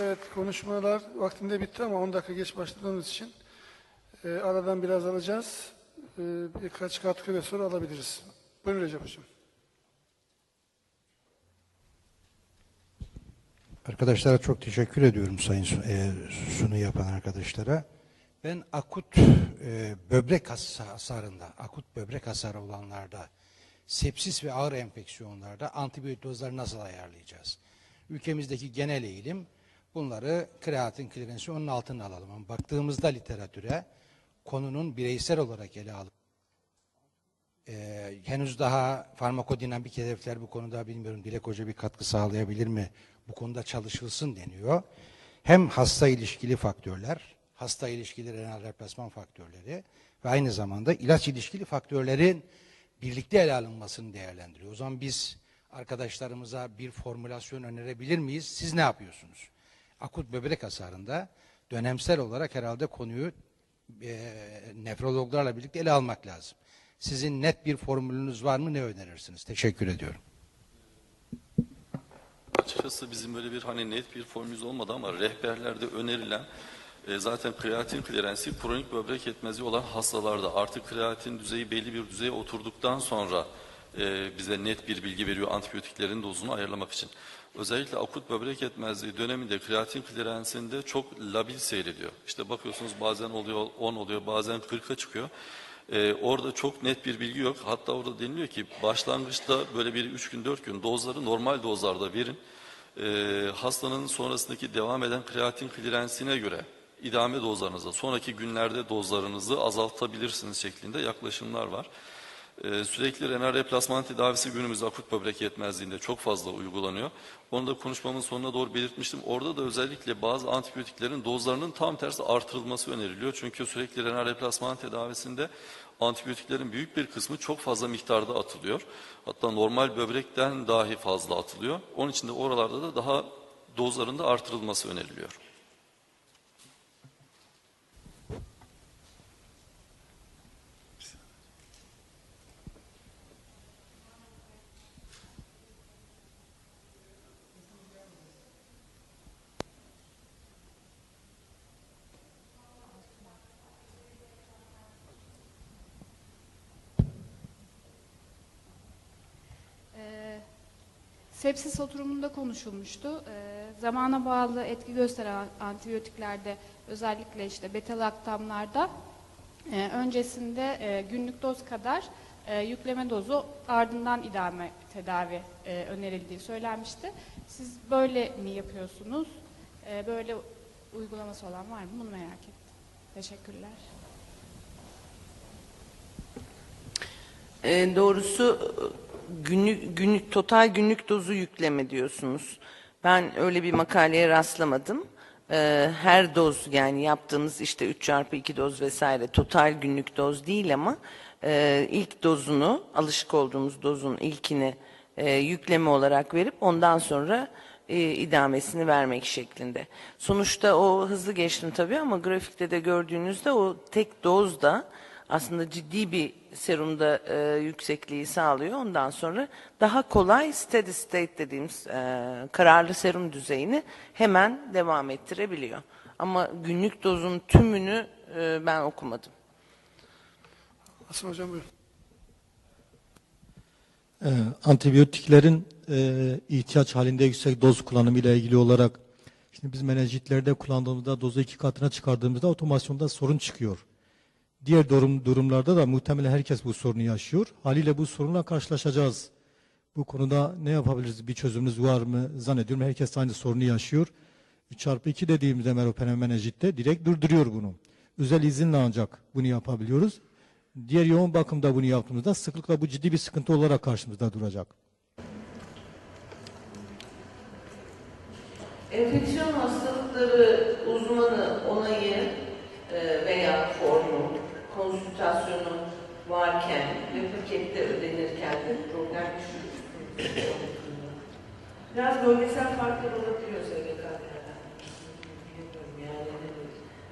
Evet, konuşmalar vaktinde bitti ama 10 dakika geç başladığımız için e, aradan biraz alacağız. E, birkaç katkı ve soru alabiliriz. Buyurun Recep Hocam. Arkadaşlara çok teşekkür ediyorum sayın e, sunu yapan arkadaşlara. Ben akut e, böbrek has- hasarında, akut böbrek hasarı olanlarda, sepsis ve ağır enfeksiyonlarda antibiyotik dozları nasıl ayarlayacağız? Ülkemizdeki genel eğilim bunları kreatin klirensi onun altına alalım. Ama baktığımızda literatüre konunun bireysel olarak ele alınması ee, henüz daha farmakodinamik hedefler bu konuda bilmiyorum. Dilek Hoca bir katkı sağlayabilir mi? Bu konuda çalışılsın deniyor. Hem hasta ilişkili faktörler, hasta ilişkili renal replasman faktörleri ve aynı zamanda ilaç ilişkili faktörlerin birlikte ele alınmasını değerlendiriyor. O zaman biz arkadaşlarımıza bir formülasyon önerebilir miyiz? Siz ne yapıyorsunuz? Akut böbrek hasarında dönemsel olarak herhalde konuyu e, nefrologlarla birlikte ele almak lazım. Sizin net bir formülünüz var mı? Ne önerirsiniz? Teşekkür ediyorum. Açıkçası bizim böyle bir hani net bir formülümüz olmadı ama rehberlerde önerilen e, zaten kreatin klirensi kronik böbrek yetmezliği olan hastalarda artık kreatin düzeyi belli bir düzeye oturduktan sonra e, bize net bir bilgi veriyor antibiyotiklerin dozunu ayarlamak için. Özellikle akut böbrek yetmezliği döneminde kreatin klirensinde çok labil seyrediyor. İşte bakıyorsunuz bazen oluyor 10 oluyor bazen 40'a çıkıyor. Ee, orada çok net bir bilgi yok. Hatta orada deniliyor ki başlangıçta böyle bir 3 gün 4 gün dozları normal dozlarda verin. Ee, hastanın sonrasındaki devam eden kreatin klirensine göre idame dozlarınızı, sonraki günlerde dozlarınızı azaltabilirsiniz şeklinde yaklaşımlar var. Ee, sürekli renal replasman tedavisi günümüzde akut böbrek yetmezliğinde çok fazla uygulanıyor. Onu da konuşmamın sonuna doğru belirtmiştim. Orada da özellikle bazı antibiyotiklerin dozlarının tam tersi artırılması öneriliyor. Çünkü sürekli renal replasman tedavisinde antibiyotiklerin büyük bir kısmı çok fazla miktarda atılıyor. Hatta normal böbrekten dahi fazla atılıyor. Onun için de oralarda da daha dozlarında artırılması öneriliyor. Sepsis oturumunda konuşulmuştu. Ee, zamana bağlı etki gösteren antibiyotiklerde özellikle işte beta-laktamlarda e, öncesinde e, günlük doz kadar e, yükleme dozu ardından idame tedavi e, önerildiği söylenmişti. Siz böyle mi yapıyorsunuz? E, böyle uygulaması olan var mı? Bunu merak ettim. Teşekkürler. E, doğrusu günlük, günlük total günlük dozu yükleme diyorsunuz. Ben öyle bir makaleye rastlamadım. E, her doz yani yaptığınız işte 3 çarpı 2 doz vesaire total günlük doz değil ama e, ilk dozunu alışık olduğumuz dozun ilkini e, yükleme olarak verip ondan sonra e, idamesini vermek şeklinde. Sonuçta o hızlı geçtim tabii ama grafikte de gördüğünüzde o tek doz da aslında ciddi bir serumda e, yüksekliği sağlıyor. Ondan sonra daha kolay steady state dediğimiz e, kararlı serum düzeyini hemen devam ettirebiliyor. Ama günlük dozun tümünü e, ben okumadım. Hasan Hocam buyurun. Ee, antibiyotiklerin e, ihtiyaç halinde yüksek doz kullanımı ile ilgili olarak şimdi biz menejitlerde kullandığımızda dozu iki katına çıkardığımızda otomasyonda sorun çıkıyor. Diğer durum, durumlarda da muhtemelen herkes bu sorunu yaşıyor. Haliyle bu sorunla karşılaşacağız. Bu konuda ne yapabiliriz? Bir çözümümüz var mı? Zannediyorum herkes aynı sorunu yaşıyor. 3 çarpı 2 dediğimizde meropenem menejitte direkt durduruyor bunu. Özel izinle ancak bunu yapabiliyoruz. Diğer yoğun bakımda bunu yaptığımızda sıklıkla bu ciddi bir sıkıntı olarak karşımızda duracak. Enfeksiyon hastalıkları uzmanı onayı e, veya formu, konsültasyonu varken ve pakette ödenirken de problem yaşıyoruz. Biraz bölgesel farklar olabiliyor SGK'lardan. Bilmiyorum yani.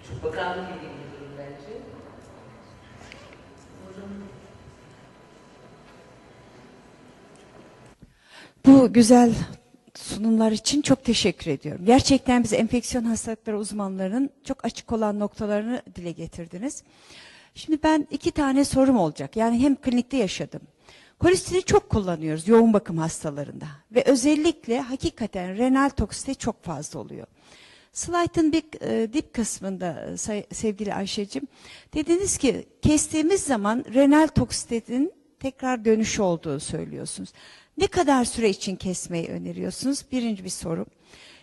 Çok bakanlık ilgili bir durum bence. Bu güzel sunum sunumlar için çok teşekkür ediyorum. Gerçekten biz enfeksiyon hastalıkları uzmanlarının çok açık olan noktalarını dile getirdiniz. Şimdi ben iki tane sorum olacak. Yani hem klinikte yaşadım. Kolistini çok kullanıyoruz yoğun bakım hastalarında. Ve özellikle hakikaten renal toksite çok fazla oluyor. Slaytın bir e, dip kısmında e, say- sevgili Ayşe'cim dediniz ki kestiğimiz zaman renal toksitetin tekrar dönüşü olduğu söylüyorsunuz. Ne kadar süre için kesmeyi öneriyorsunuz? Birinci bir soru.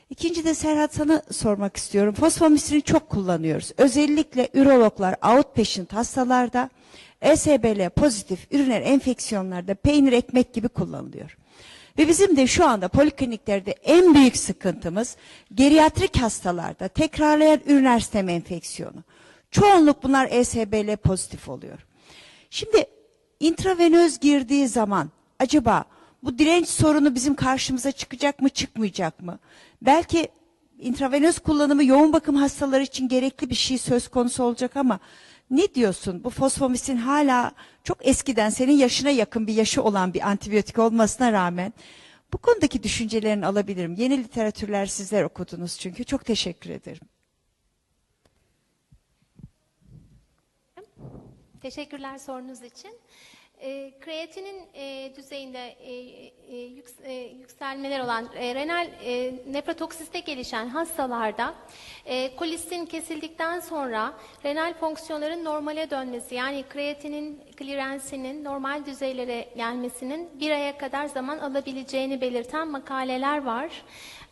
İkinci de Serhat sana sormak istiyorum. Fosfomistrini çok kullanıyoruz. Özellikle ürologlar outpatient hastalarda ESBL pozitif üriner enfeksiyonlarda peynir ekmek gibi kullanılıyor. Ve bizim de şu anda polikliniklerde en büyük sıkıntımız geriatrik hastalarda tekrarlayan üriner stem enfeksiyonu. Çoğunluk bunlar ESBL pozitif oluyor. Şimdi intravenöz girdiği zaman acaba bu direnç sorunu bizim karşımıza çıkacak mı çıkmayacak mı? Belki intravenöz kullanımı yoğun bakım hastaları için gerekli bir şey söz konusu olacak ama ne diyorsun? Bu fosfomisin hala çok eskiden senin yaşına yakın bir yaşı olan bir antibiyotik olmasına rağmen bu konudaki düşüncelerini alabilirim. Yeni literatürler sizler okudunuz çünkü. Çok teşekkür ederim. Teşekkürler sorunuz için. E, kreatinin e, düzeyinde e, e, yüks- e, yükselmeler olan e, renal e, nefrotoksiste gelişen hastalarda e, kolistin kesildikten sonra renal fonksiyonların normale dönmesi yani kreatinin klirensinin normal düzeylere gelmesinin bir aya kadar zaman alabileceğini belirten makaleler var.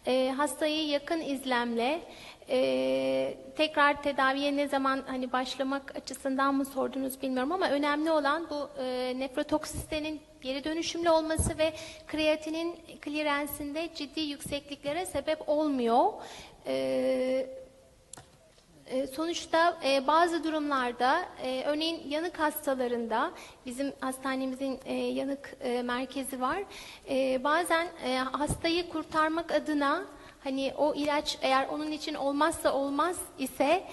E, hastayı yakın izlemle ee, tekrar tedaviye ne zaman hani başlamak açısından mı sordunuz bilmiyorum ama önemli olan bu e, nefrotoksistenin geri dönüşümlü olması ve kreatinin klirensinde ciddi yüksekliklere sebep olmuyor. Ee, e, Sonuçta e, bazı durumlarda e, örneğin yanık hastalarında bizim hastanemizin yanık merkezi var. Bazen hastayı kurtarmak adına hani o ilaç eğer onun için olmazsa olmaz ise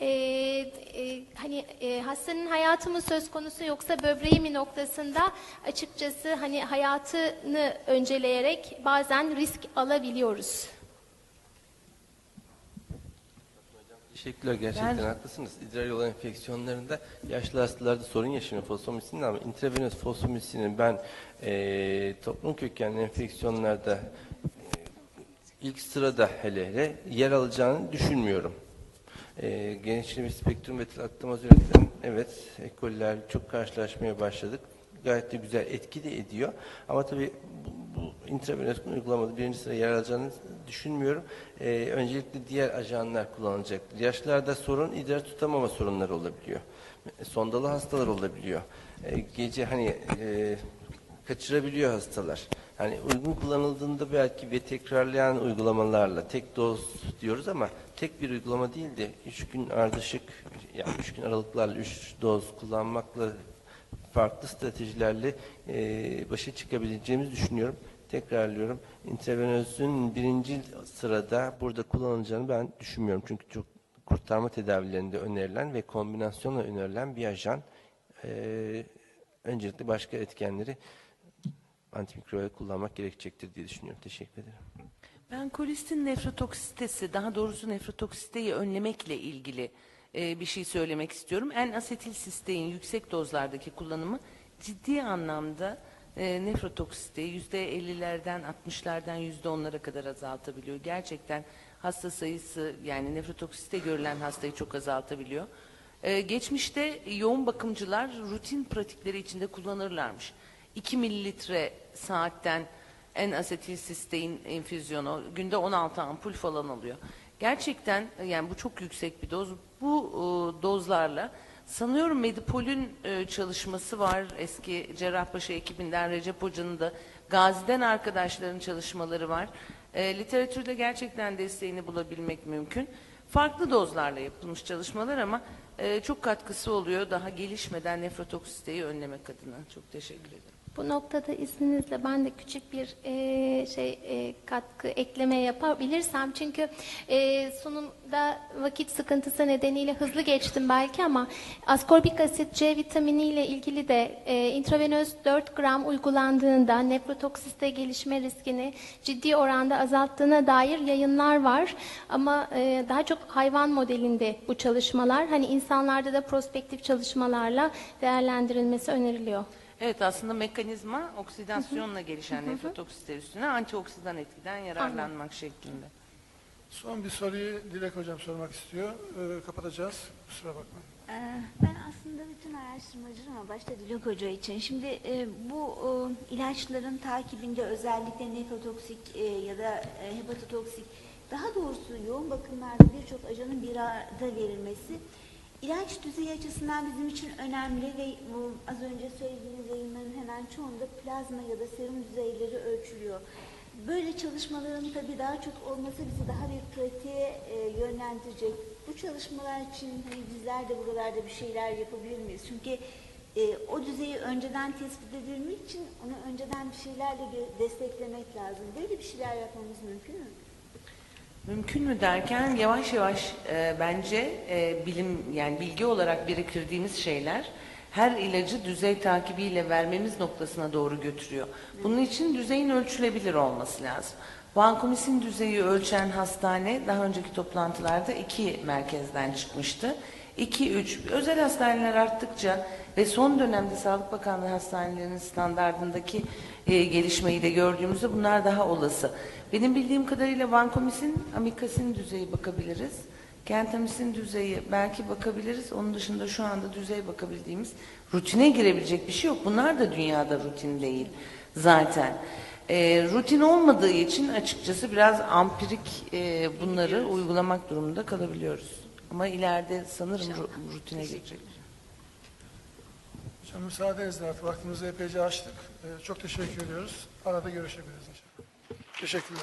e, e, hani e, hastanın hayatı mı söz konusu yoksa böbreği mi noktasında açıkçası hani hayatını önceleyerek bazen risk alabiliyoruz. Teşekkürler gerçekten haklısınız. İdrar yolu enfeksiyonlarında yaşlı hastalarda sorun yaşanıyor fosfomisinin ama intravenöz fosfomisinin ben eee toplum kökenli enfeksiyonlarda ilk sırada hele hele yer alacağını düşünmüyorum. Eee genişleme spektrum ve traktama üretilen evet ekoller çok karşılaşmaya başladık. Gayet de güzel etki de ediyor. Ama tabii bu, bu intravenöz uygulamada birinci sıraya yer alacağını düşünmüyorum. Ee, öncelikle diğer ajanlar kullanılacak. Yaşlarda sorun idrar tutamama sorunları olabiliyor. Sondalı hastalar olabiliyor. Ee, gece hani e, kaçırabiliyor hastalar. Hani uygun kullanıldığında belki ve tekrarlayan uygulamalarla tek doz diyoruz ama tek bir uygulama değil de 3 gün ardışık yani 3 gün aralıklarla 3 doz kullanmakla farklı stratejilerle e, başa çıkabileceğimizi düşünüyorum. Tekrarlıyorum. Intravenözün birinci sırada burada kullanılacağını ben düşünmüyorum. Çünkü çok kurtarma tedavilerinde önerilen ve kombinasyonla önerilen bir ajan. E, öncelikle başka etkenleri antimikrobiyal kullanmak gerekecektir diye düşünüyorum. Teşekkür ederim. Ben kolistin nefrotoksitesi, daha doğrusu nefrotoksiteyi önlemekle ilgili e, bir şey söylemek istiyorum. En asetil sistein yüksek dozlardaki kullanımı ciddi anlamda e, nefrotoksiteyi yüzde 50'lerden 60'lardan yüzde 10'lara kadar azaltabiliyor. Gerçekten hasta sayısı yani nefrotoksite görülen hastayı çok azaltabiliyor. E, geçmişte yoğun bakımcılar rutin pratikleri içinde kullanırlarmış. 2 mililitre saatten en asetil sistein infüzyonu günde 16 ampul falan alıyor. Gerçekten yani bu çok yüksek bir doz. Bu e, dozlarla sanıyorum Medipol'ün e, çalışması var. Eski Cerrahpaşa ekibinden Recep Hoca'nın da Gazi'den arkadaşların çalışmaları var. E, literatürde gerçekten desteğini bulabilmek mümkün. Farklı dozlarla yapılmış çalışmalar ama e, çok katkısı oluyor daha gelişmeden nefrotoksiteyi önlemek adına. Çok teşekkür ederim. Bu noktada izninizle ben de küçük bir e, şey e, katkı ekleme yapabilirsem çünkü e, sunumda vakit sıkıntısı nedeniyle hızlı geçtim belki ama askorbik asit C vitamini ile ilgili de e, intravenöz 4 gram uygulandığında nefrotoksiste gelişme riskini ciddi oranda azalttığına dair yayınlar var ama e, daha çok hayvan modelinde bu çalışmalar hani insanlarda da prospektif çalışmalarla değerlendirilmesi öneriliyor. Evet aslında mekanizma oksidasyonla gelişen nefrotoksitler üstüne antioksidan etkiden yararlanmak şeklinde. Son bir soruyu Dilek Hocam sormak istiyor. Ee, kapatacağız. Kusura bakmayın. Ee, Ben aslında bütün araştırmacıyım ama başta Dilek Hoca için. Şimdi e, bu e, ilaçların takibinde özellikle nefrotoksik e, ya da e, hepatotoksik daha doğrusu yoğun bakımlarda birçok ajanın bir arada verilmesi ilaç düzeyi açısından bizim için önemli ve bu az önce söylediğiniz yayınların hemen çoğunda plazma ya da serum düzeyleri ölçülüyor. Böyle çalışmaların tabii daha çok olması bizi daha bir pratiğe e, yönlendirecek. Bu çalışmalar için hani bizler de buralarda bir şeyler yapabilir miyiz? Çünkü e, o düzeyi önceden tespit edilmek için onu önceden bir şeylerle desteklemek lazım. Böyle bir şeyler yapmamız mümkün mü? Mümkün mü derken yavaş yavaş e, bence e, bilim yani bilgi olarak biriktirdiğimiz şeyler her ilacı düzey takibiyle vermemiz noktasına doğru götürüyor. Bunun için düzeyin ölçülebilir olması lazım. Vankomisin düzeyi ölçen hastane daha önceki toplantılarda iki merkezden çıkmıştı. 2-3 özel hastaneler arttıkça ve son dönemde Sağlık Bakanlığı hastanelerinin standartındaki e, gelişmeyi de gördüğümüzde bunlar daha olası. Benim bildiğim kadarıyla vankomisin, amikasin düzeyi bakabiliriz. Gentamisin düzeyi belki bakabiliriz. Onun dışında şu anda düzey bakabildiğimiz rutine girebilecek bir şey yok. Bunlar da dünyada rutin değil zaten. E, rutin olmadığı için açıkçası biraz ampirik e, bunları uygulamak durumunda kalabiliyoruz. Ama ileride sanırım ru- rutine girecek. Hocam müsaadenizle artık vaktimizi epeyce açtık. Ee, çok teşekkür ediyoruz. Arada görüşebiliriz inşallah. Teşekkürler.